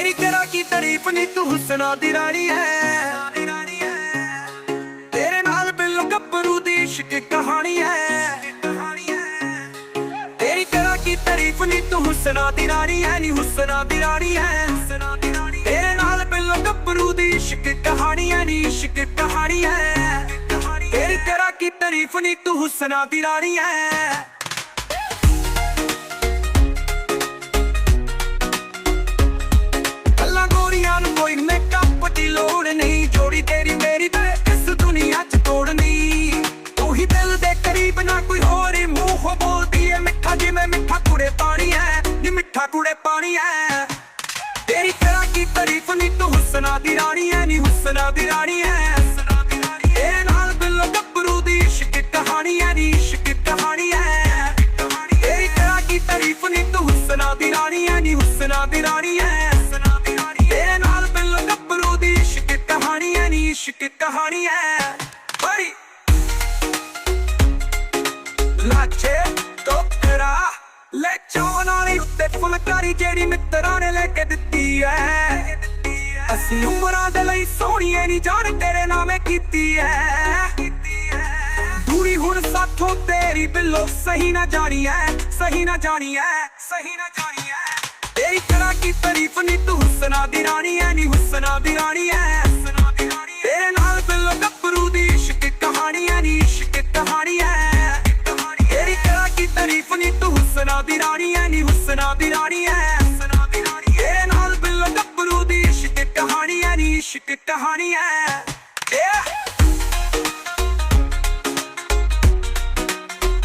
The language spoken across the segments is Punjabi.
ਤੇਰੀ ਕਰਾ ਕੀ ਤਾਰੀਫ ਨੀ, ਤੂੰ ਹੁਸਨਾ ਦੀ ਰਾਣੀ ਹੈ ਤੇਰੇ ਨਾਲ ਬਿੱਲੋ ਗੱਭਰੂ ਦੀ ਇਸ਼ਕ ਕਹਾਣੀ ਹੈ ਤੇਰੀ ਕਰਾ ਕੀ ਤਾਰੀਫ ਨੀ, ਤੂੰ ਹੁਸਨਾ ਦੀ ਰਾਣੀ ਹੈ ਨੀ ਹੁਸਨਾ ਦੀ ਰਾਣੀ ਹੈ ਤੇਰੇ ਨਾਲ ਬਿੱਲੋ ਗੱਭਰੂ ਦੀ ਇਸ਼ਕ ਕਹਾਣੀ ਹੈ ਨੀ ਇਸ਼ਕ ਕਹਾਣੀ ਹੈ ਤੇਰੀ ਕਰਾ ਕੀ ਤਾਰੀਫ ਨੀ, ਤੂੰ ਹੁਸਨਾ ਦੀ ਰਾਣੀ ਹੈ ਕੁੜੇ ਤੇਰੀ ਤਰ੍ਹਾਂ ਕੀ ਤਾਰੀਫ ਨੀ ਤੂੰ ਹੁਸਨਾ ਦੀ ਰਾਣੀ ਹੈ, ਨੀ ਹੁਸਨਾ ਦੀ ਰਾਣੀ ਹੈ। ਇਹ ਨਾਲ ਬਿੱਲੋ ਗੱਭਰੂ ਦੀ ਇਸ਼ਕ ਕਹਾਣੀ ਹੈ, ਨੀ ਇਸ਼ਕ ਕਹਾਣੀ ਹੈ। ਤੇਰੀ ਤਰ੍ਹਾਂ ਕੀ ਤਾਰੀਫ ਨੀ ਤੂੰ ਹੁਸਨਾ ਦੀ ਰਾਣੀ ਹੈ, ਨੀ ਹੁਸਨਾ ਦੀ ਰਾਣੀ ਹੈ। ਤੇਰੇ ਨਾਲ ਬਿੱਲ ਗੱਭਰੂ ਦੀ ਇਸ਼ਕ ਕਹਾਣੀ ਹੈ, ਨੀ ਇਸ਼ਕ ਕਹਾਣੀ ਹੈ। ਫੁਲਕਾਰੀ ਜਿਹੜੀ ਮਿੱਤਰਾਂ ਨੇ ਲੈ ਕੇ ਦਿੱਤੀ ਐ। ਅਸੀਂ ਉਮਰਾਂ ਦੇ ਲਈ ਸੋਹਣੀਏ ਨਹੀਂ ਜਾਣ ਤੇਰੇ ਨਾਮੇ ਕੀਤੀ ਐ। ਦੂਰੀ ਹੁਣ ਸਾਥੋਂ ਤੇਰੀ ਬਿੱਲੋ, ਸਹੀ ਨਾ ਜਾਣੀ ਐ ਸਹੀ ਨਾ ਜਾਣੀ ਐ ਸਹੀ ਨਾ ਜਾਣੀ ਐ ਤੇਰੀ ਕਰਾ ਕੀ ਤਾਰੀਫ ਨੀ, ਤੂੰ ਹੁਸਨਾ ਦੀ ਰਾਣੀ ਐ, ਨੀ ਹੁਸਨਾ ਦੀ ਰਾਣੀ ਐ। ਤੇਰੇ ਨਾਲ ਬਿੱਲੋ ਗੱਭਰੂ ਦੀ ਇਸ਼ਕ ਕਹਾਣੀ ਐ, ਨੀ ਇਸ਼ਕ ਕਹਾਣੀ ਐ। ਤੇਰੀ ਕਰਾ ਕੀ ਤਾਰੀਫ ਨੀ, ਤੂੰ ਹੁਸਨਾ ਦੀ ਰਾਣੀ ਐ, ਨੀ ਹੁਸਨਾ ਦੀ ਰਾਣੀ ਐ। ਤੇਰੇ ਨਾਲ ਬਿੱਲੋ ਗੱਭਰੂ ਦੀ ਇਸ਼ਕ ਕਹਾਣੀ ਐ, ਨੀ ਇਸ਼ਕ ਕਹਾਣੀ ਐ।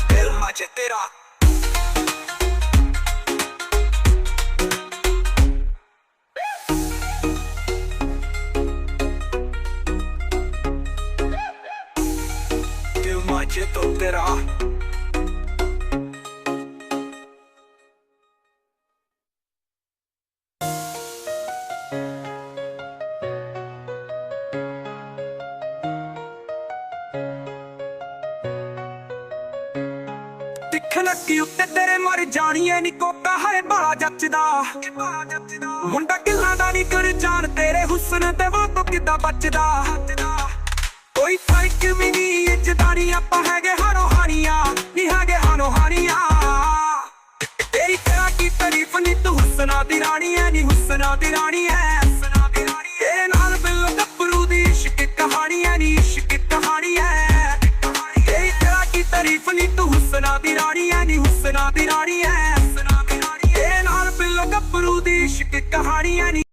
ਦਿਲ ਮਚ ਤੇਰਾ। ਦਿਲ ਮਚ ਤੋਂ ਤੇਰਾ ਦਿਖ ਲੱਗੀ ਉੱਤੇ ਤੇਰੇ ਮਰ ਜਾਣੀਏ ਨੀ ਕੋਕਾ ਹੈ ਬੜਾ ਜੱਚਦਾ ਮੁੰਡਾ ਕਿੱਲਾਂ ਦਾ ਨੀ ਕਰ ਜਾਣ, ਤੇਰੇ ਹੁਸਨ ਤੇ ਵਾਤੋਂ ਕਿੱਦਾਂ ਬਚਦਾ। ਕੋਈ ਫ਼ਰਕ ਵੀ ਨਹੀਂ ਇੱਜ਼ਦਾਰੀ ਆਪਾਂ ਹੈਗੇ ਹਾਰੋ ਹਾਨੀਆਂ ਨੀ ਹੈਗੇ ਹਾਨੋ ਹਾਨੀਆਂ ਤੇਰੀ ਕਰਾ ਕੀ ਤਾਰੀਫ ਨੀ, ਤੂੰ ਹੁਸਨਾ ਦੀ ਰਾਣੀ ਐ, ਨੀ ਹੁਸਨਾ ਦੀ ਰਾਣੀ ਐ। ਤੇਰੇ ਨਾਲ ਬਿੱਲੋ ਐ ਨੀ ਹੁਸਨਾ ਦੀ ਰਾਣੀ ਐ। ਨਾਲ ਬਿੱਲੋ ਗੱਭਰੂ ਦੀ ਇਸ਼ਕ ਕਹਾਣੀ ਐ